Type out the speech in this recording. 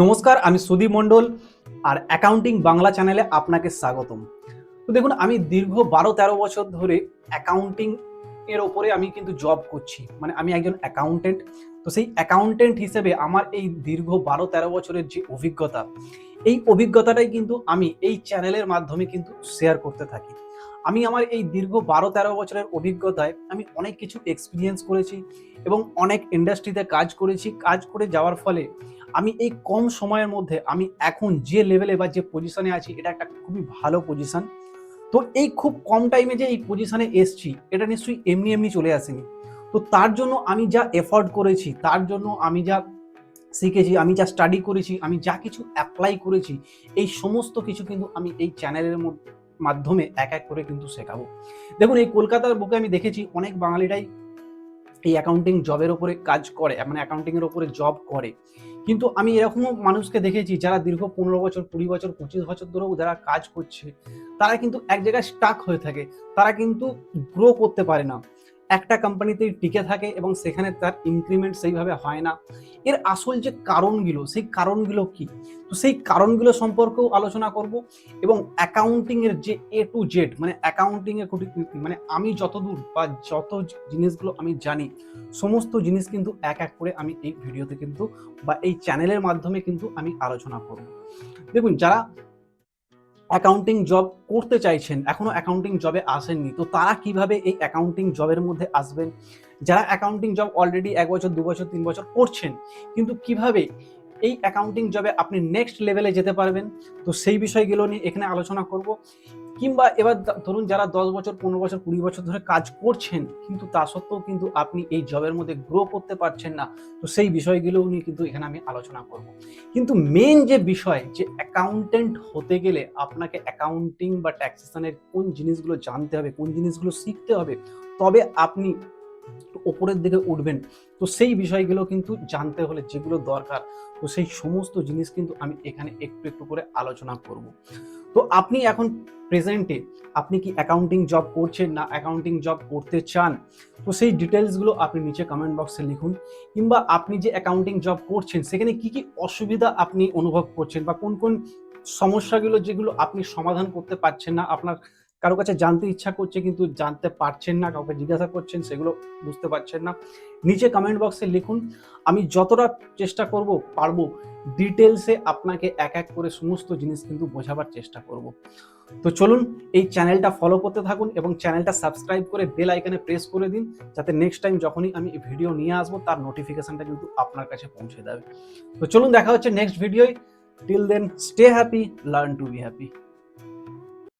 নমস্কার, আমি সুদীপ মণ্ডল আর অ্যাকাউন্টিং বাংলা চ্যানেলে আপনাকে স্বাগতম। তো দেখুন, আমি দীর্ঘ বারো তেরো বছর ধরে অ্যাকাউন্টিং এর ওপরে আমি কিন্তু জব করছি। মানে আমি একজন অ্যাকাউন্টেন্ট তো সেই অ্যাকাউন্টেন্ট হিসেবে আমার এই দীর্ঘ বারো তেরো বছরের যে অভিজ্ঞতা, এই অভিজ্ঞতাটাই কিন্তু আমি এই চ্যানেলের মাধ্যমে কিন্তু শেয়ার করতে থাকি। আমি আমার এই দীর্ঘ বারো তেরো বছরের অভিজ্ঞতায় আমি অনেক কিছু এক্সপিরিয়েন্স করেছি এবং অনেক ইন্ডাস্ট্রিতে কাজ করেছি। কাজ করে যাওয়ার ফলে আমি এই কম সময়ের মধ্যে আমি এখন যে লেভেলে বা যে পজিশনে আছি, এটা একটা খুবই ভালো পজিশন তো এই খুব কম টাইমে যে এই পজিশনে এসছি, এটা নিশ্চয়ই এমনি এমনি চলে আসেনি। তো তার জন্য আমি যা এফোর্ড করেছি, তার জন্য আমি যা শিখেছি, আমি যা স্টাডি করেছি, আমি যা কিছু অ্যাপ্লাই করেছি, এই সমস্ত কিছু কিন্তু আমি এই চ্যানেলের মধ্যে, মাধ্যমে এক এক করে কিন্তু শেখাবো। দেখুন, এই কলকাতার বুকে আমি দেখেছি, অনেক বাঙালিরাই এই অ্যাকাউন্টিং জবের ওপরে কাজ করে মানে অ্যাকাউন্টিংয়ের ওপরে জব করে। কিন্তু আমি এরকমও মানুষকে দেখেছি, যারা দীর্ঘ পনেরো বছর, কুড়ি বছর, পঁচিশ বছর ধরেও যারা কাজ করছে, তারা কিন্তু এক জায়গায় স্টাক হয়ে থাকে। তারা কিন্তু গ্রো করতে পারে না। একটা কোম্পানিতেই টিকে থাকে এবং সেখানে তার ইনক্রিমেন্ট সেইভাবে হয় না। এর আসল যে কারণগুলো, সেই কারণগুলো কি? তো সেই কারণগুলো সম্পর্কেও আলোচনা করব এবং অ্যাকাউন্টিং এর যে এ টু জেড মানে অ্যাকাউন্টিং এর খুঁটিনাটি মানে আমি যতদূর বা যত জিনিসগুলো আমি জানি, সমস্ত জিনিস কিন্তু এক এক করে আমি এই ভিডিওতে কিন্তু বা এই চ্যানেলের মাধ্যমে কিন্তু আমি আলোচনা করব। দেখুন, যারা অ্যাকাউন্টিং জব করতে চাইছেন এখনও অ্যাকাউন্টিং জবে আসেননি, তো তারা কীভাবে এই অ্যাকাউন্টিং জবের মধ্যে আসবেন? যারা অ্যাকাউন্টিং জব অলরেডি এক বছর, দু বছর, তিন বছর করছেন, কিন্তু কীভাবে এই অ্যাকাউন্টিং জবে আপনি নেক্সট লেভেলে যেতে পারবেন। তো সেই বিষয়গুলো নিয়ে এখানে আলোচনা করব। কিংবা এবার ধরুন যারা দশ বছর, পনেরো বছর, কুড়ি বছর ধরে কাজ করছেন, কিন্তু তা সত্ত্বেও কিন্তু আপনি এই জবের মধ্যে গ্রো করতে পারছেন না। তো সেই বিষয়গুলো নিয়ে কিন্তু এখানে আমি আলোচনা করব। কিন্তু মেন যে বিষয়, যে অ্যাকাউন্টেন্ট হতে গেলে আপনাকে অ্যাকাউন্টিং বা ট্যাক্সেশনের কোন জিনিসগুলো জানতে হবে, কোন জিনিসগুলো শিখতে হবে, তবে আপনি ওপরের দিকে উঠবেন। তো সেই বিষয়গুলো কিন্তু জানতে হলে যেগুলো দরকার, তো সেই সমস্ত জিনিস কিন্তু আমি এখানে একটু একটু করে আলোচনা করব। তো আপনি এখন প্রেজেন্টে আপনি কি অ্যাকাউন্টিং জব করছেন না অ্যাকাউন্টিং জব করতে চান? তো সেই ডিটেলসগুলো আপনি নিচে কমেন্ট বক্সে লিখুন। কিংবা আপনি যে অ্যাকাউন্টিং জব করছেন, সেখানে কি কি অসুবিধা আপনি অনুভব করছেন বা কোন কোন সমস্যাগুলো যেগুলো আপনি সমাধান করতে পারছেন না আপনার কারও কাছে জানতে ইচ্ছা করছে কিন্তু জানতে পারছেন না, কাউকে জিজ্ঞাসা করছেন, সেগুলো বুঝতে পারছেন না। নিচে কমেন্ট বক্সে লিখুন, আমি যতটা চেষ্টা করব, পারব ডিটেলসে আপনাকে এক এক করে সমস্ত জিনিস কিন্তু বোঝাবার চেষ্টা করব। তো চলুন, এই চ্যানেলটা ফলো করতে থাকুন এবং চ্যানেলটা সাবস্ক্রাইব করে বেল আইকনে প্রেস করে দিন, যাতে নেক্সট টাইম যখনই আমি ভিডিও নিয়ে আসব, তার নোটিফিকেশনটা কিন্তু আপনার কাছে পৌঁছে দেবে তো চলুন, দেখা হচ্ছে next ভিডিওয় till then stay happy learn to be happy